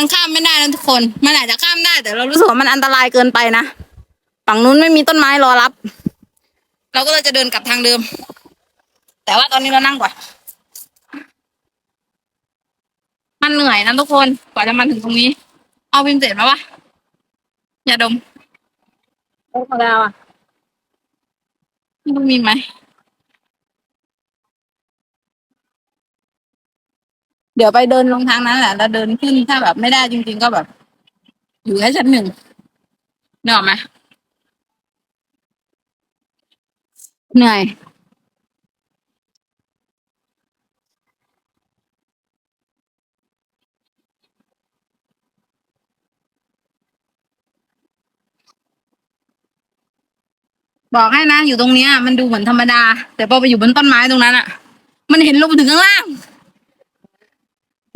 มันข้ามไม่ได้นะทุกคน มันอาจจะข้ามได้ แต่เรารู้สึกว่ามันอันตรายเกินไปนะ ฝั่งนู้นไม่มีต้นไม้รอรับ เราก็เลยจะเดินกลับทางเดิม แต่ว่าตอนนี้เรานั่งก่อน มันเหนื่อยนะทุกคน กว่าจะมาถึงตรงนี้ เอาพิมพ์เสร็จไหมวะอย่าดมโอ้ของเราอะมันมีไหม เดี๋ยวไปเดินลงทางนั้นแหละ แล้วเดินขึ้นถ้าแบบไม่ได้จริง ๆ ก็แบบ อยู่แค่ชั้นหนึ่งเหนกออกไหมเหนื่อยบอกให้นะอยู่ตรงเนี้ย มันดูเหมือนธรรมดา แต่พอไปอยู่บนต้นไม้ตรงนั้นอะมันเห็นลงไปถึงข้างล่าง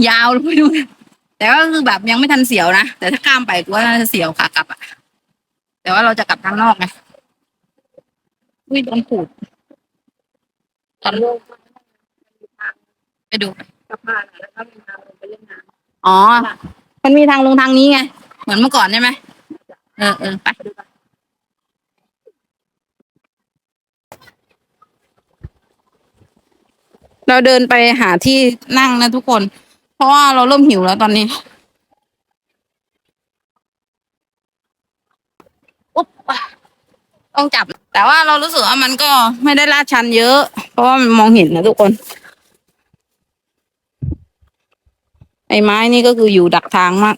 ยาวลงไปดูนแต่ก็คือแบบยังไม่ทันเสียวนะแต่ถ้าข้ามไปกูว่าน่าจะเสียวขากลับอะแต่ว่าเราจะกลับทางนอกไงอุ้ยโดนขูดตอนไปดูสะพานอะแล้วก็มีทางลงไปเล่นน้อ๋อ มันมีทางลงทางนี้ไง เหมือนเมื่อก่อนใช่ไหมเออเออไปเราเดินไปหาที่นั่งนะทุกคนเพ ราะว่าเราเริ่มหิวแล้วตอนนี้อุ๊บต้องจับ แต่ว่าเรารู้สึกว่ามันก็ไม่ได้ลาดชันเยอะ เพราะว่ามันมองเห็นนะทุกคนไอ้ไม้นี่ก็คืออยู่ดักทางมาก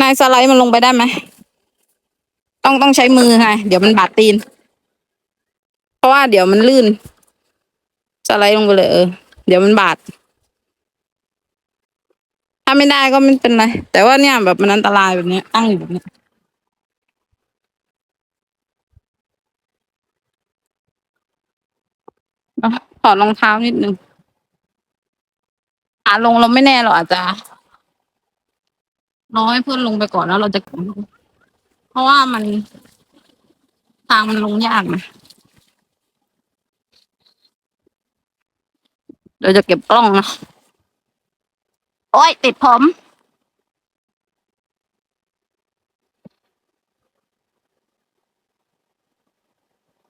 นายสไลด์มันลงไปได้ไหม ต้องต้องใช้มือไงเดี๋ยวมันบาดตีน เพราะว่าเดี๋ยวมันลื่น สไลด์ลงไปเลยเออ เดี๋ยวมันบาด ถ้าไม่ได้ก็ไม่เป็นไร แต่ว่าเนี่ยแบบมันอันตรายแบบนี้ตั้งอยู่แบบนี้ยเอาถอดรองเท้านิดนึงขาลงเราไม่แน่เราอาจจะรอให้เพื่อนลงไปก่อนแล้วเราจะเพราะว่ามันทางมันลงยากนะ เดี๋ยวจะเก็บกล้องนะ โอ้ย ติดผม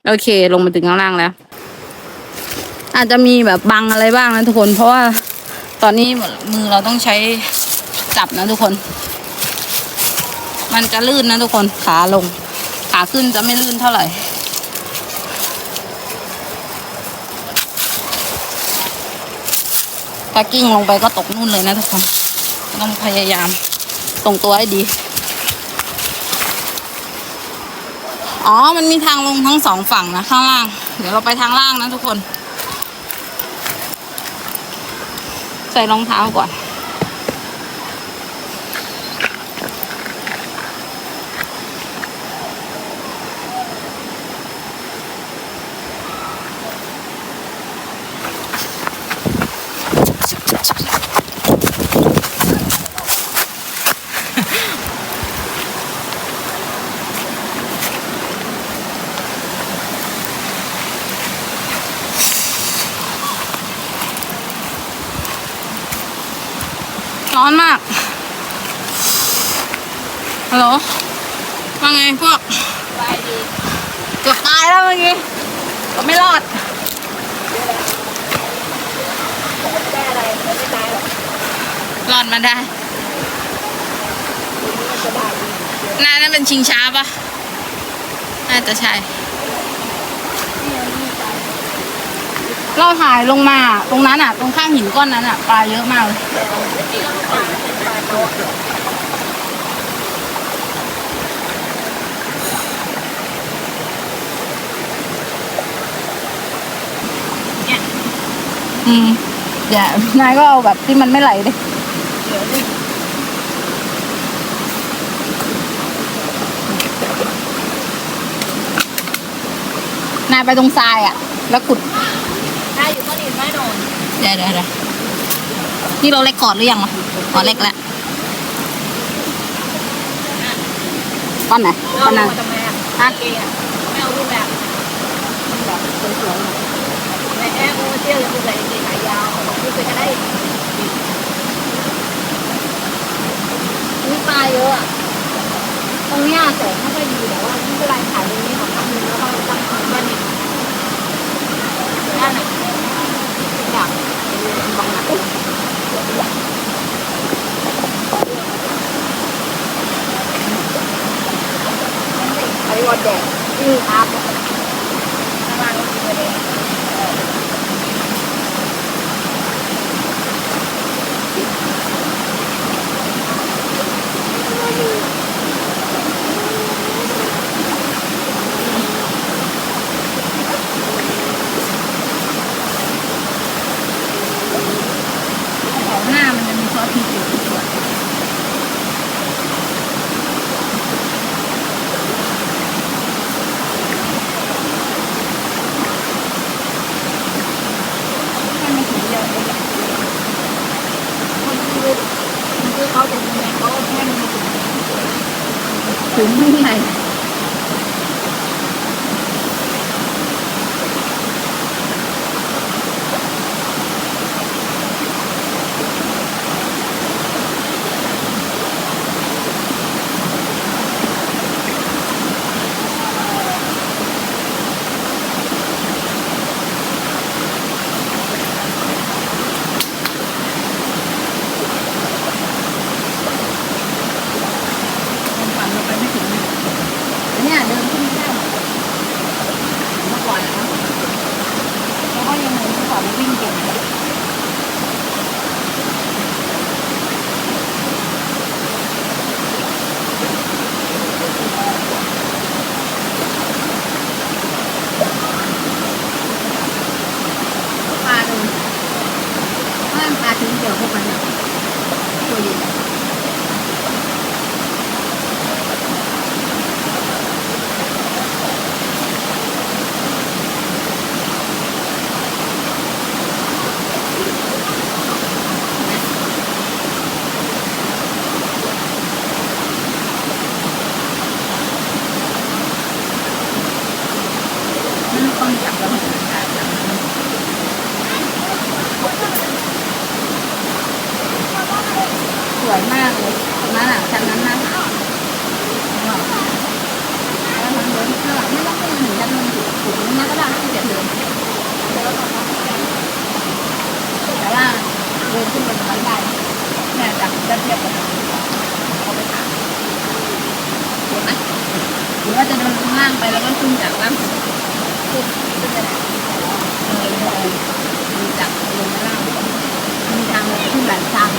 โอเค ลงมาถึงข้างล่างแล้ว อาจจะมีแบบบังอะไรบ้างนะทุกคน เพราะว่าตอนนี้มือเราต้องใช้จับนะทุกคน มันจะลื่นนะทุกคน ขาลง ขาขึ้นจะไม่ลื่นเท่าไหร่ ถ้ากิ้งลงไปก็ตกนู่นเลยนะทุกคน ต้องพยายามตรงตัวให้ดี อ๋อ มันมีทางลงทั้งสองฝั่งนะ ข้างล่าง เดี๋ยวเราไปทางล่างนะทุกคน ใส่รองเท้าก่อน ร้อนมาก ฮัลโหล ว่าไงพวกำไปดีเกือบตายแล้วเมื่อกี้ก็ไม่รอดไม่ได้อะไรมันไม่ตายหรอกรอดมาได้มันจะได้ดีน่านั่นเป็นชิงช้าปะน่าจะใช่ เราถ่ายลงมาตรงนั้นอะ ตรงข้างหินก้อนนั้นอะปลาเยอะมากเลยอืมอย่านายก็เอาแบบที่มันไม่ไหลดินายไปตรงทรายอะ แล้วขุด ได้อยู่ก็ดีไม่โดนเดี๋ยวเดี๋ยวเดี๋ยวนี่เราเล็กก่อนหรือยังวะอ๋อเล็กแล้วก้อนไหนก้อนนั้นทำไมอะฮะเกย์อะไม่เอารูปแบบมันแบบสวยๆในแอร์โอเชียลยังใส่เกงขายาวบอกพูดไปก็ได้นี่ปลาเยอะอะตรงเนี้ยแสงไม่ค่อยดีแต่ว่าไม่เป็นไรถ่ายตรงนี้ของทำนึงแล้วก็ตั้งของบ้านนี่นั่นน่ะอยากบังนะอุ๊ยไอ้วอดแดดนี่ครับข้างล่างก็คือประเด็น ของหน้ามันจะมีซอสพริกอยู่ส่วนให้มันถึงเดียวเอง คนคือคนคือเขาเป็นยังไงเขาก็แค่มีถึง ถึงไม่ไง ความฝันเราไปไม่ถึงเนี่ยอันเนี่ยเดินขึ้นไม่ได้หรอกเมื่อก่อนนะครับแล้วก็ยังไงเมื่อก่อนมันวิ่งเก่งนะปลาเดินถ้าปลาถึงเกี่ยวพวกมันอะตัวใหญ่ๆ มันต้องจับแล้วมันจะขาดจับสวย มากเลยตรงนั้นอะชั้นนั้นนะแล้วมันเดินข้างหลังไม่ต้องไปถึงชั้นมันถึงถึงนั้ก็ได้ที่จะเดินแต่ว่าเดินขึ้นไปตรงนั้นได้เนี่ยจากจะเทียบกันเอาไปถามเห็นไหมหรือว่าจะเดินข้างล่างไปแล้วก็ขึ้นจากล่างคือคือจะไหนเลยเลยจากลงมาล่างมีทางลงขึ้นหลายทาง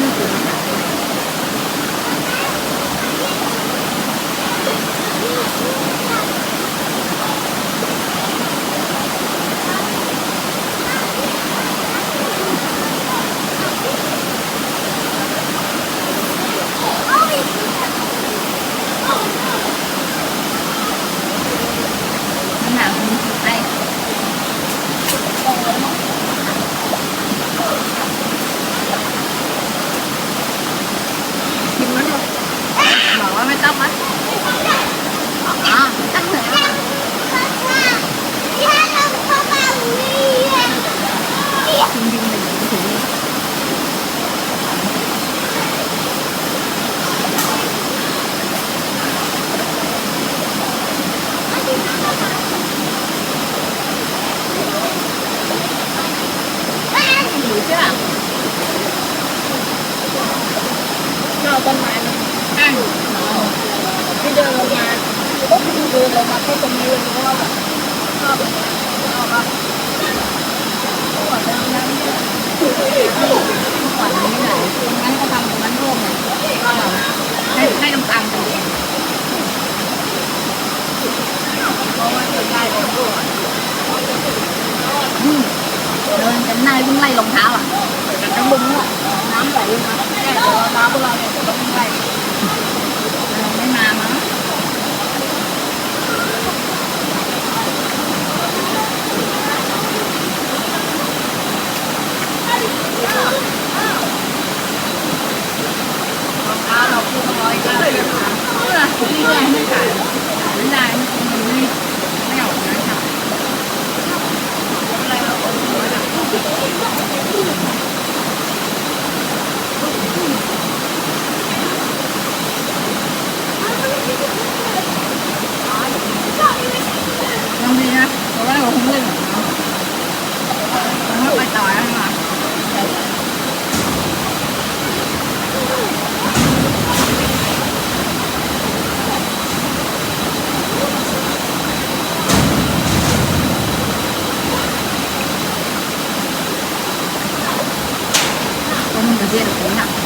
นี่คือมหาลัย ขนาดมันไอ้กินมันหรอบอกว่าไม่ต้องมั้ยอ๋อตั้งเลยอะจริงจริงเลยถึงอยู่ใช่ป่ะ นอกต้นไม้นะ อะ ที่เดินลงมาก็คือเดินลงมาแค่ตรงนี้เลยเพราะว่าแบบชอบแบบชอบแบบก่อนแล้วนั้นเมื่อก่อนนี้ไหนตรงนั้นก็ทำตรงนั้นร่วมเลยก็ให้ให้ตรงกลางตรงนี้เพราะว่าเดินได้เลยก่อนอืมเดินกันหน้าวิ่งไล่รองเท้าอะน้ำบึ้งอะน้ำไหลมาแค่แต่ว่าน้ำพวกเราเนี่ยต้องไหลเออไม่มามั้ง 接着等一